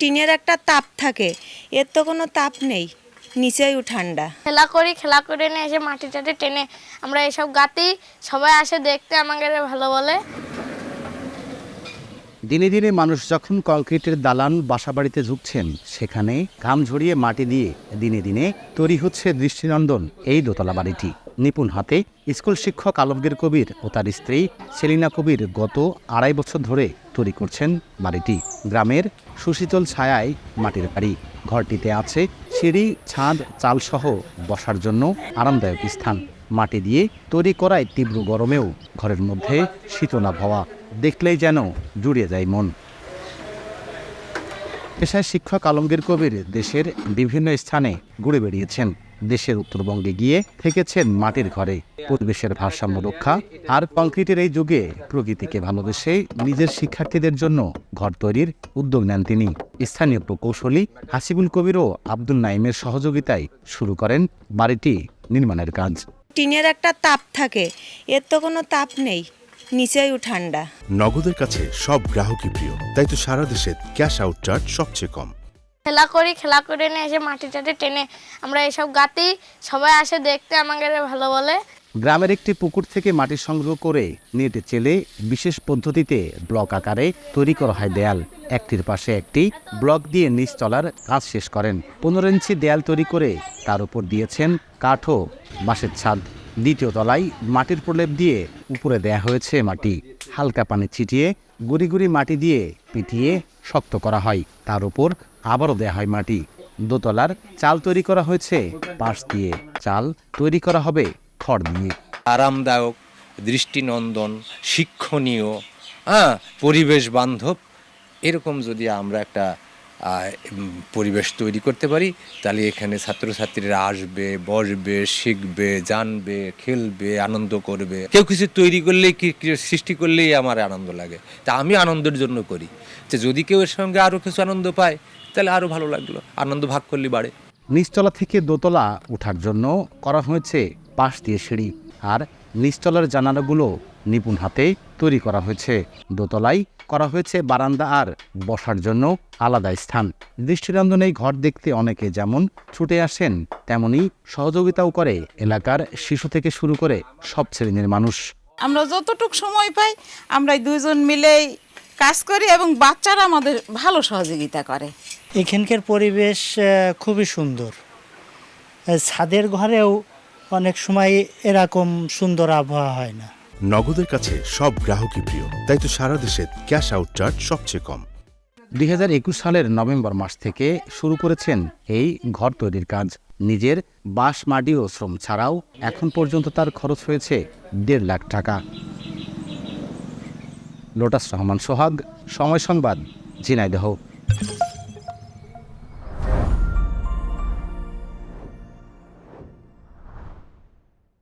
টিনের একটা তাপ থাকে এর তো কোনো তাপ নেই নিচেই ঠান্ডা। খেলা করি খেলা করে নিয়ে এসে মাটি টাটি টেনে আমরা এসব গাতি সবাই আসে দেখতে আমাকে ভালো বলে। দিনে দিনে মানুষ যখন কংক্রিটের দালান বাসাবাড়িতে ঝুঁকছেন সেখানে ঘাম ঝরিয়ে মাটি দিয়ে দিনে দিনে তৈরি হচ্ছে দৃষ্টিনন্দন এই দোতলা বাড়িটি। নিপুণ হাতে স্কুল শিক্ষক আলমগীর কবির ও তার স্ত্রী সেলিনা কবির গত আড়াই বছর ধরে তৈরি করছেন বাড়িটি। গ্রামের সুশীতল ছায়ায় মাটির বাড়ি। ঘরটিতে আছে সিঁড়ি, ছাদ, চালসহ বসার জন্য আরামদায়ক স্থান। মাটি দিয়ে তৈরি করায় তীব্র গরমেও ঘরের মধ্যে শীতলা হওয়া দেখলেই যেন জুড়িয়ে যায় মন। পেশায় শিক্ষক আলমগীর কবির দেশের বিভিন্ন স্থানে ঘুরে বেড়িয়েছেন। দেশের উত্তরবঙ্গে গিয়ে থেকেছেন মাটির ঘরে। পরিবেশের ভারসাম্য রক্ষা আর কংক্রিটের এই যুগে প্রকৃতিকে ভালোবেসে নিজের শিক্ষার্থীদের জন্য ঘর তৈরির উদ্যোগ নেন তিনি। স্থানীয় প্রকৌশলী হাসিবুল কবির ও আব্দুল নাইমের সহযোগিতায় শুরু করেন বাড়িটি নির্মাণের কাজ। টিনের একটা তাপ থাকে, এর তো কোনো তাপ নেই। নিচেই ঠান্ডা। নগদের কাছে সব গ্রাহকই প্রিয় তাই তো সারা দেশে ক্যাশ আউট চার্জ সবচেয়ে কম। খেলা করি খেলা করে নিয়ে এসে মাটি টাটি টেনে আমরা এসব গাতি সবাই আসে দেখতে আমাকে ভালো বলে। গ্রামের একটি পুকুর থেকে মাটি সংগ্রহ করে নেটে চেলে বিশেষ পদ্ধতিতে ব্লক আকারে তৈরি করা হয় দেয়াল। একটির পাশে একটি ব্লক দিয়ে নিচতলার কাজ শেষ করেন। পনেরো ইঞ্চি দেয়াল তৈরি করে তার উপর দিয়েছেন কাঠ ও বাঁশের ছাদ। দ্বিতীয় তলায় মাটির প্রলেপ দিয়ে উপরে দেয়া হয়েছে মাটি। হালকা পানি ছিটিয়ে, গুড়ি গুড়ি মাটি দিয়ে পিটিয়ে শক্ত করা হয়। তার উপর আবারও দেয়া হয় মাটি। দোতলার চাল তৈরি করা হয়েছে। পাশ দিয়ে চাল তৈরি করা হবে খড় দিয়ে। আরামদায়ক, দৃষ্টিনন্দন, শিক্ষণীয় হ্যাঁ পরিবেশ বান্ধব, এরকম যদি আমরা একটা পরিবেশ তৈরি করতে পারি। তাহলে এখানে ছাত্রছাত্রীরা আসবে, বসবে, শিখবে, জানবে, খেলবে, আনন্দ করবে। কেউ কিছু তৈরি করলেই সৃষ্টি করলেই আমার আনন্দ লাগে। তা আমি আনন্দের জন্য করি। যে যদি কেউ এর সঙ্গে আরও কিছু আনন্দ পায়, তাহলে আরও ভালো লাগল। আনন্দ ভাগ করলে বাড়ে। নিচতলা থেকে দোতলা ওঠার জন্য করা হয়েছে পাশ দিয়ে সিঁড়ি। আর নিচতলার জানালাগুলো নিপুণ হাতে তৈরি করা হয়েছে। দোতলায় করা হয়েছে বারান্দা আর বসার জন্য আলাদা স্থান। দৃষ্টিনন্দন এই ঘর দেখতে অনেকে যেমন ছুটে আসেন তেমনি সহযোগিতাও করে এলাকার শিশু থেকে শুরু করে সব শ্রেণির মানুষ। আমরা যতটুক সময় পাই আমরা এই দুইজন মিলেই কাজ করি এবং বাচ্চারা আমাদের ভালো সহযোগিতা করে। এখানকার পরিবেশ খুবই সুন্দর। ছাদের ঘরেও অনেক সময় এরকম সুন্দর আবহাওয়া হয় না। নগদের কাছে সব গ্রাহকই প্রিয় তাই তো সারা দেশে ক্যাশ আউট চার্জ সবচেয়ে কম। দু হাজার একুশ সালের নভেম্বর মাস থেকে শুরু করেছেন এই ঘর তৈরির কাজ। নিজের বাঁশ মাটি ও শ্রম ছাড়াও এখন পর্যন্ত তার খরচ হয়েছে দেড় লাখ টাকা। লোটাস রহমান সোহাগ সময় সংবাদ ঝিনাইদহ।